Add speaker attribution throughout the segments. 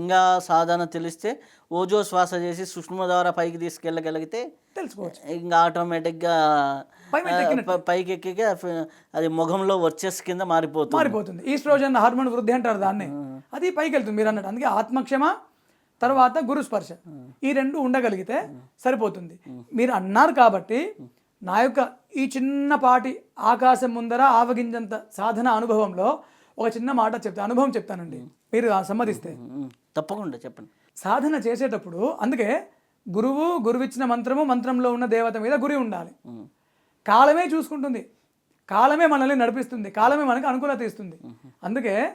Speaker 1: ఇంకా సాధన తెలిస్తే ఓజో శ్వాస చేసి సుష్మ ద్వారా పైకి తీసుకెళ్ళగలిగితే
Speaker 2: తెలుసుకోవచ్చు.
Speaker 1: ఇంకా ఆటోమేటిక్గా పైకి ఎక్కి అది ముఖంలో వచ్చేసి కింద మారిపోతుంది.
Speaker 2: మారిపోతుంది. ఈస్ట్రోజన్ హార్మోన్ వృద్ధి అంటారు దాన్ని. అది పైకి వెళ్తుంది మీరు అన్నట్టు. అందుకే ఆత్మక్షమ తర్వాత గురు స్పర్శ. ఈ రెండు ఉండగలిగితే సరిపోతుంది. మీరు అన్నారు కాబట్టి నా యొక్క ఈ చిన్నపాటి ఆకాశం ముందర ఆవగింజంత సాధన అనుభవంలో ఒక చిన్న మాట చెప్తా అనుభవం చెప్తానండి. మీరు సమ్మతిస్తే.
Speaker 1: తప్పకుండా చెప్పండి.
Speaker 2: సాధన చేసేటప్పుడు అందుకే గురువు గురువిచ్చిన మంత్రము మంత్రంలో ఉన్న దేవత మీద గురి ఉండాలి. కాలమే చూసుకుంటుంది. కాలమే మనల్ని నడిపిస్తుంది. కాలమే మనకు అనుకూలత ఇస్తుంది. అందుకే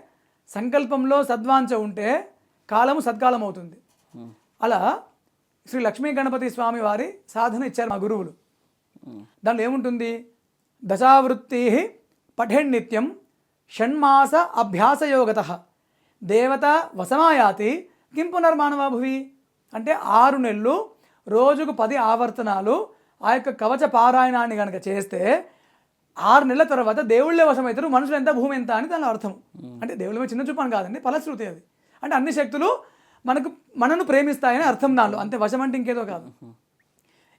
Speaker 2: సంకల్పంలో సద్వాంచ ఉంటే కాలము సత్కాలం అవుతుంది. అలా శ్రీ లక్ష్మీ గణపతి స్వామి వారి సాధన ఇచ్చారు మా గురువులు. దాంట్లో ఏముంటుంది? దశావృత్తి పఠేన్ నిత్యం షణ్మాస అభ్యాసయోగత. దేవత వసమాయాతి కిం పునర్మానవా భువి? అంటే ఆరు నెలలు రోజుకు పది ఆవర్తనాలు ఆ యొక్క కవచ పారాయణాన్ని కనుక చేస్తే ఆరు నెలల తర్వాత దేవుళ్ళే వశమవుతారు మనుషులు ఎంత భూమి ఎంత అని దాని అర్థం. అంటే దేవుళ్ళ మీద చిన్న చూపని కాదండి ఫలశ్రుతి అది. అంటే అన్ని శక్తులు మనకు మనను ప్రేమిస్తాయని అర్థం దానిలో. అంతే వశం అంటే ఇంకేదో కాదు.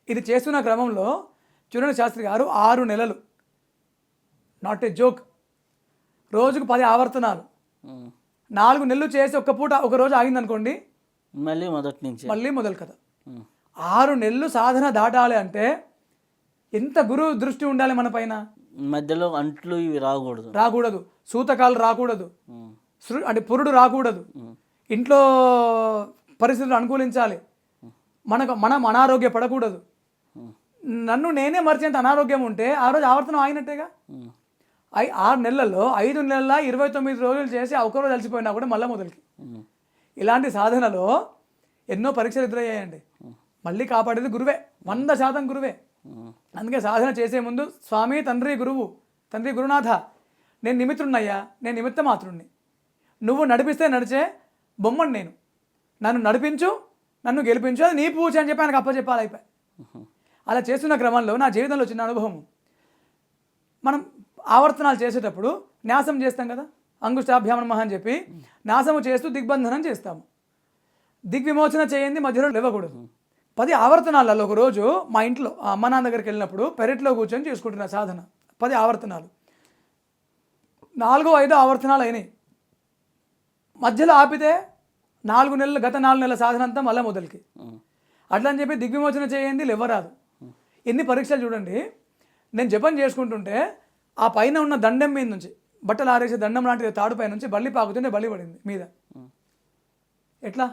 Speaker 2: ఇది చేస్తున్న క్రమంలో చూడండి శాస్త్రి గారు ఆరు నెలలు. నాట్ ఏ జోక్ రోజుకు పది ఆవర్తనాలు. నాలుగు నెలలు చేసి ఒక్క పూట ఒక రోజు ఆగిందనుకోండి
Speaker 1: మళ్ళీ మొదటి నుంచి.
Speaker 2: మళ్ళీ మొదలు కదా.
Speaker 1: ఉమ్,
Speaker 2: ఆరు నెలలు సాధన దాటాలి అంటే ఎంత గురువు దృష్టి ఉండాలి మన పైన?
Speaker 1: మధ్యలో అంట్లు ఇవి రాకూడదు.
Speaker 2: రాకూడదు. సూతకాలు రాకూడదు. అంటే పురుడు రాకూడదు. ఇంట్లో పరిస్థితులు అనుకూలించాలి. మనకు మనం అనారోగ్య పడకూడదు. నన్ను నేనే మర్చేంత అనారోగ్యం ఉంటే ఆ రోజు ఆవర్తనం ఆగినట్టేగా? ఐ ఆరు నెలల్లో ఐదు నెలల ఇరవై తొమ్మిది రోజులు చేసి ఆ ఒక్కరోజు అలసిపోయినా కూడా మళ్ళీ మొదలుకి. ఇలాంటి సాధనలో ఎన్నో పరీక్షలు ఎదురయ్యాయండి. మళ్ళీ కాపాడేది గురువే. వంద శాతం గురువే. అందుకే సాధన చేసే ముందు స్వామి తండ్రి గురువు తండ్రి గురునాథ నేను నిమిత్రున్నయ్యా నేను నిమిత్త మాత్రుణ్ణి నువ్వు నడిపిస్తే నడిచే బొమ్మను నేను. నన్ను నడిపించు నన్ను గెలిపించు అది నీ పూజ అని చెప్పి ఆయనకు అప్పచెప్పాలి అయిపోయి అలా చేస్తున్న క్రమంలో నా జీవితంలో చిన్న అనుభవం మనం ఆవర్తనాలు చేసేటప్పుడు న్యాసం చేస్తాం కదా? అంగుష్టాభ్యామన మహా అని చెప్పి నాశము చేస్తూ దిగ్బంధనం చేస్తాము. దిగ్విమోచన చేయండి మధ్యలో లేవకూడదు. పది ఆవర్తనాలలో ఒక రోజు మా ఇంట్లో అమ్మ నాన్న దగ్గరికి వెళ్ళినప్పుడు పెరట్లో కూర్చొని చేసుకుంటున్న సాధన. పది ఆవర్తనాలు. నాలుగో ఐదో ఆవర్తనాలు అయినాయి. మధ్యలో ఆపితే నాలుగు నెలలు గత నాలుగు నెలల సాధన అంతా మళ్ళీ మొదలకి. అట్లా అని చెప్పి దిగ్విమోచన చేయండి లేవరాదు. ఎన్ని పరీక్షలు చూడండి. నేను జపం చేసుకుంటుంటే ఆ పైన ఉన్న దండం మీద నుంచి బట్టలు ఆరేసే దండం లాంటిది తాడు పై నుంచి బల్లి పాకుతుంటే బలి పడింది మీద. ఎట్లా?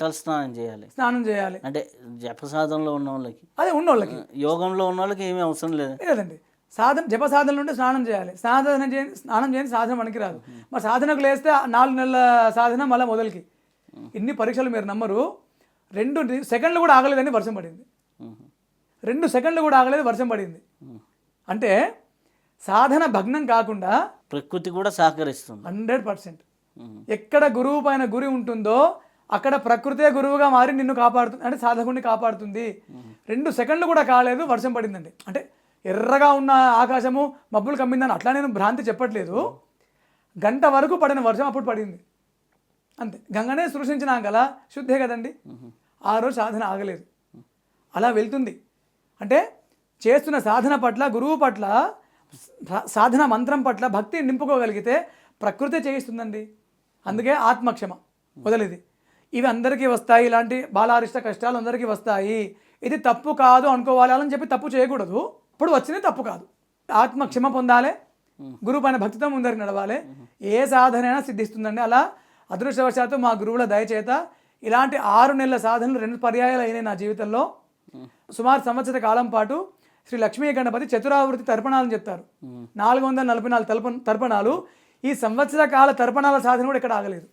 Speaker 1: తల స్నానం చేయాలి.
Speaker 2: స్నానం చేయాలి.
Speaker 1: అంటే జప సాధనలో ఉన్న వాళ్ళకి.
Speaker 2: అదే ఉన్నోళ్ళకి.
Speaker 1: యోగంలో ఉన్న వాళ్ళకి ఏమీ అవసరం లేదు.
Speaker 2: లేదండి. సాధన జప సాధనలు ఉంటే స్నానం చేయాలి. సాధన చేయండి స్నానం చేయండి సాధన మనకి రాదు మరి సాధనకు లేస్తే నాలుగు నెలల సాధన మళ్ళీ మొదలుకి. ఇన్ని పరీక్షలు మీరు నమ్మరు. రెండు సెకండ్లు కూడా ఆగలేదని వర్షం పడింది. రెండు సెకండ్లు కూడా ఆగలేదు వర్షం పడింది. అంటే సాధన భగ్నం కాకుండా
Speaker 1: ప్రకృతి కూడా సహకరిస్తుంది.
Speaker 2: Hundred percent. ఎక్కడ గురువు పైన గురి ఉంటుందో అక్కడ ప్రకృతే గురువుగా మారి నిన్ను కాపాడుతుంది అంటే సాధకుడిని కాపాడుతుంది. రెండు సెకండ్లు కూడా కాలేదు వర్షం పడిందండి. అంటే ఎర్రగా ఉన్న ఆకాశము మబ్బులు కమ్మిందని అట్లా నేను భ్రాంతి చెప్పట్లేదు. గంట వరకు పడిన వర్షం అప్పుడు పడింది. అంతే. గంగనే సృష్టించిన గల శుద్ధే కదండి. ఆ రోజు సాధన ఆగలేదు. అలా వెళ్తుంది. అంటే చేస్తున్న సాధన పట్ల గురువు పట్ల సాధన మంత్రం పట్ల భక్తి నింపుకోగలిగితే ప్రకృతి చేయిస్తుందండి. అందుకే ఆత్మక్షమ మొదలిది. ఇవి అందరికీ వస్తాయి. ఇలాంటి బాలారిష్ట కష్టాలు అందరికీ వస్తాయి. ఇది తప్పు కాదు అనుకోవాలి అని చెప్పి తప్పు చేయకూడదు. ఇప్పుడు వచ్చింది తప్పు కాదు. ఆత్మక్షమ పొందాలి. గురువు పైన భక్తితో ముందరికి నడవాలి. ఏ సాధనైనా సిద్ధిస్తుందండి. అలా అదృష్టవశాత్తు మా గురువుల దయచేత ఇలాంటి ఆరు నెలల సాధనలు రెండు పర్యాయాలు అయినాయి నా జీవితంలో. సుమారు సంవత్సర కాలం పాటు శ్రీ లక్ష్మీ గణపతి చతురావృతి తర్పణాలని చెప్తారు. నాలుగు వందల నలభై నాలుగు తర్పణాలు. ఈ సంవత్సర కాల తర్పణాల సాధన కూడా ఇక్కడ ఆగలేదు.